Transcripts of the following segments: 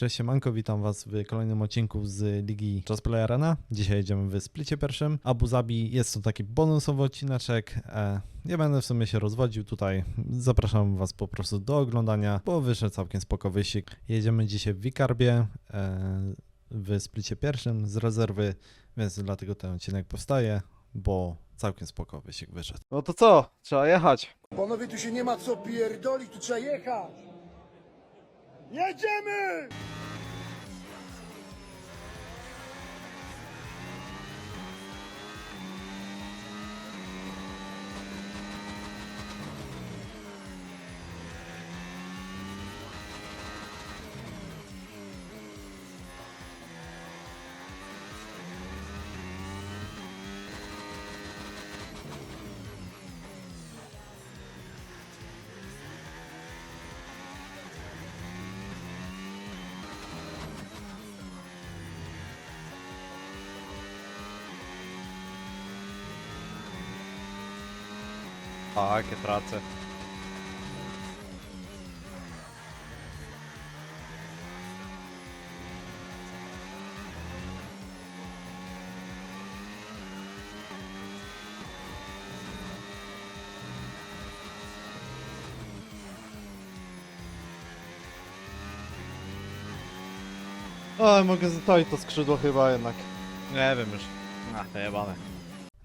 Cześć siemanko, witam was w kolejnym odcinku z Ligi Cosplay Arena. Dzisiaj jedziemy w splicie pierwszym. Abu Zabi jest to taki bonusowy odcineczek. E, nie będę w sumie się rozwodził tutaj. Zapraszam was po prostu do oglądania, bo wyszedł całkiem spoko wyścig. Jedziemy dzisiaj w Wikarbie, e, w splicie pierwszym z rezerwy, więc dlatego ten odcinek powstaje, bo całkiem spoko wyścig wyszedł. No to co? Trzeba jechać. Panowie, tu się nie ma co pierdolić, tu trzeba jechać! Jedziemy! A, jakie prace. O, mogę zostawić to skrzydło chyba jednak. Nie wiem już. A, jebane.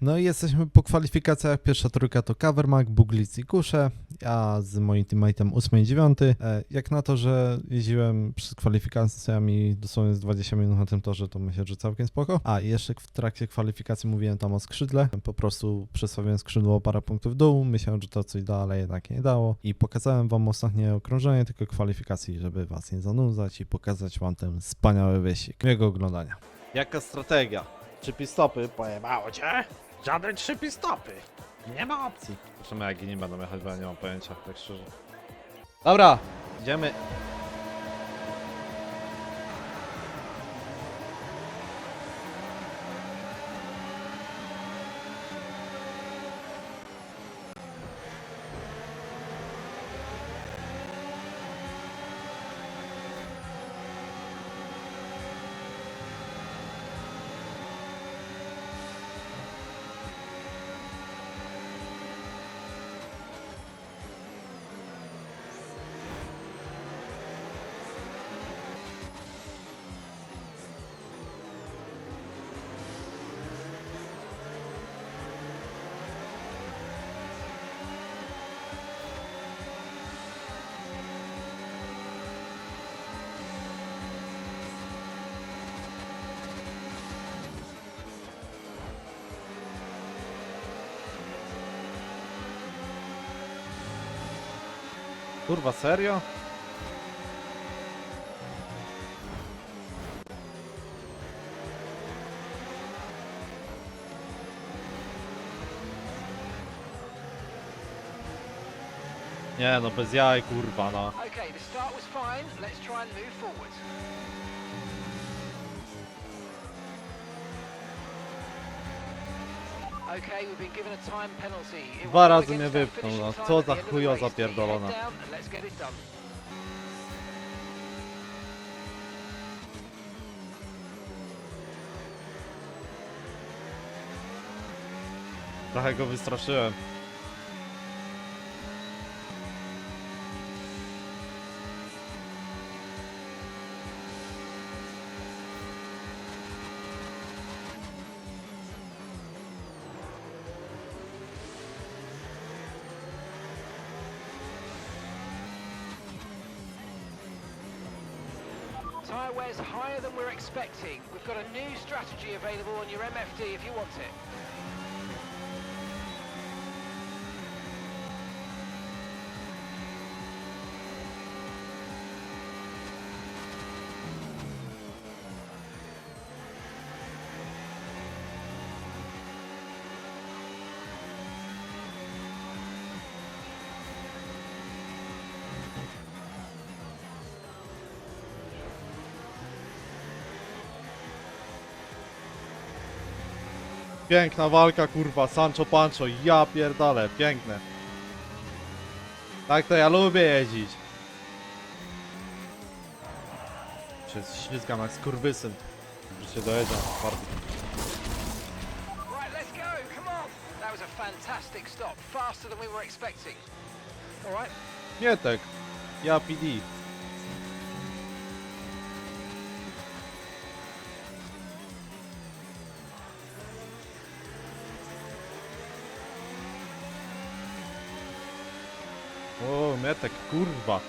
No i jesteśmy po kwalifikacjach. Pierwsza trójka to Covermac, Buglic i Kusze, a z moim teammateem 8 i 9. E, jak na to, że jeździłem przed kwalifikacjami dosłownie z 20 minut na tym torze, to myślę, że całkiem spoko. A i jeszcze w trakcie kwalifikacji mówiłem tam o skrzydle. Po prostu przestawiłem skrzydło parę punktów w dół. Myślałem, że to coś da, ale jednak nie dało. I pokazałem wam ostatnie okrążenie tylko kwalifikacji, żeby was nie zanudzać i pokazać wam ten wspaniały wyścig. Miłego oglądania. Jaka strategia? Czy pistopy? Pojebało cię? Żadne trzy pistopy. Nie ma opcji. Zresztą jak nie będą jechać, bo ja nie mam pojęcia, tak szczerze. Dobra, idziemy. Kurwa, serio? Nie no, bez jaj, kurwa, no. Okay, the fine. Let's try and move forward. Dwa razy mnie wypchnął, no. Co za chujoza pierdolona. Trochę go wystraszyłem. Tyre wear's higher than we're expecting. We've got a new strategy available on your MFD if you want it. Piękna walka, kurwa, Sancho Pancho, ja pierdolę, piękne. Tak to ja lubię jeździć. Się ślizgam jak skurwysyn. Że się dojeżdżam. Bardzo. Fantastic stop. Faster than we were expecting. All right. Mietek. Ja PD. O, Mietek, kurwa.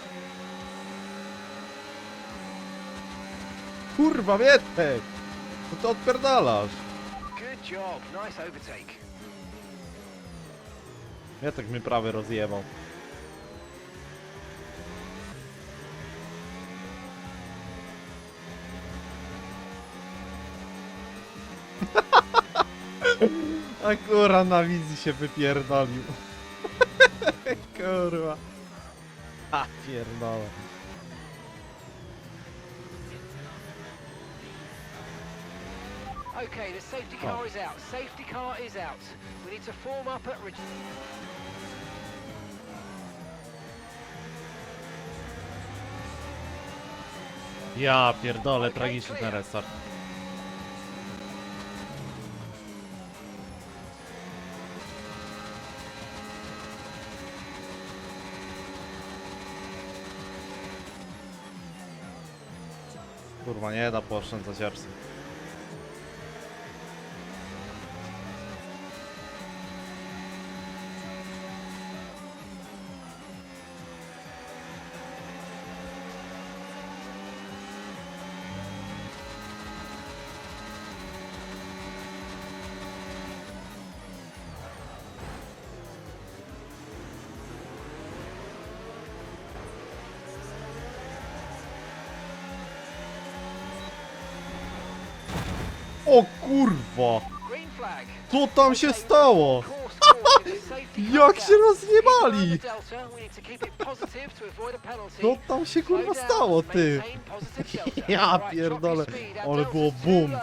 Kurwa, Mietek! Co ty odpierdalasz? Good job. Nice overtake. Mietek mnie prawie rozjebał. A kurwa na wizji się wypierdolił. kurwa. A pierdolę. Okay, the safety car is out. Safety car is out. We need to form up at. Ja pierdolę, tragiczny ten restart. Kurwa, nie da pooszczędzać Ersy. Kurwa! Co tam się stało? Jak się rozjebali! Co tam się kurwa stało, ty? Ja pierdolę, ale było boom.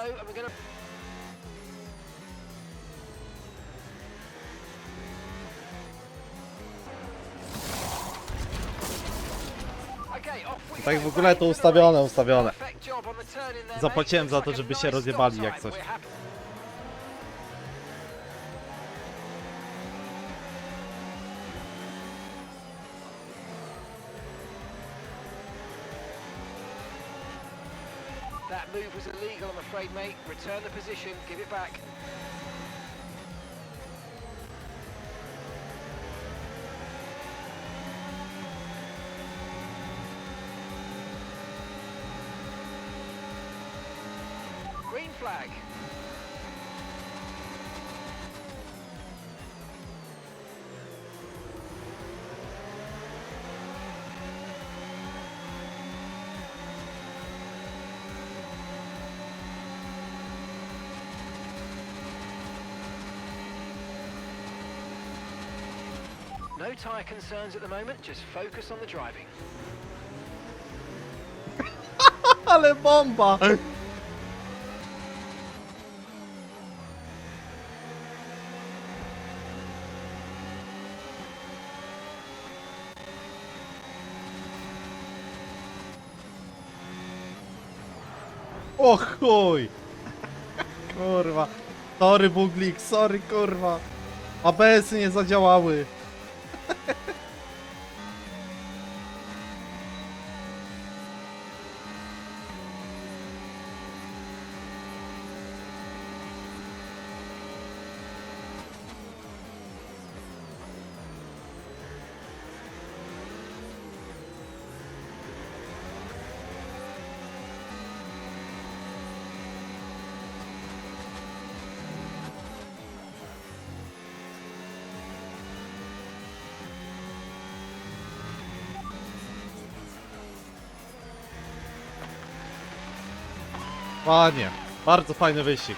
Tak w ogóle to ustawione, ustawione. Zapłaciłem za to, żeby się rozjebali jak coś. That move was illegal, I'm afraid, mate. Return the position, give it back. Flag. No tyre concerns at the moment, just focus on the driving. Ale bomba! O chuj! Kurwa. Sorry Buglik, sorry kurwa. ABS-y nie zadziałały. Ładnie. Bardzo fajny wyścig.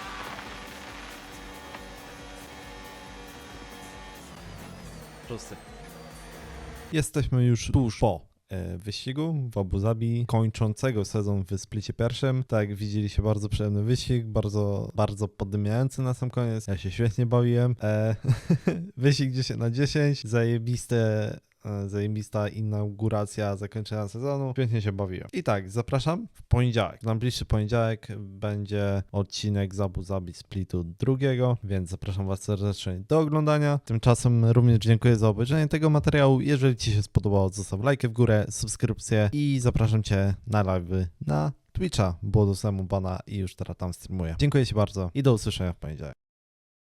Szósty. Jesteśmy już tuż po e, wyścigu w Abu Zabi, kończącego sezon w splicie pierwszym. Tak, jak widzieliście, bardzo przyjemny wyścig, bardzo, bardzo poddymiający na sam koniec. Ja się świetnie bawiłem. E, wyścig 10 na 10, zajebiste zajebista inauguracja zakończenia sezonu. Pięknie się bawiłem. I tak, zapraszam w poniedziałek. W najbliższy poniedziałek będzie odcinek z Abu Zabi Splitu drugiego, więc zapraszam Was serdecznie do oglądania. Tymczasem również dziękuję za obejrzenie tego materiału. Jeżeli Ci się spodobało, zostaw lajkę w górę, subskrypcję i zapraszam Cię na live na Twitcha, bo dostałem bana i już teraz tam streamuję. Dziękuję Ci bardzo i do usłyszenia w poniedziałek.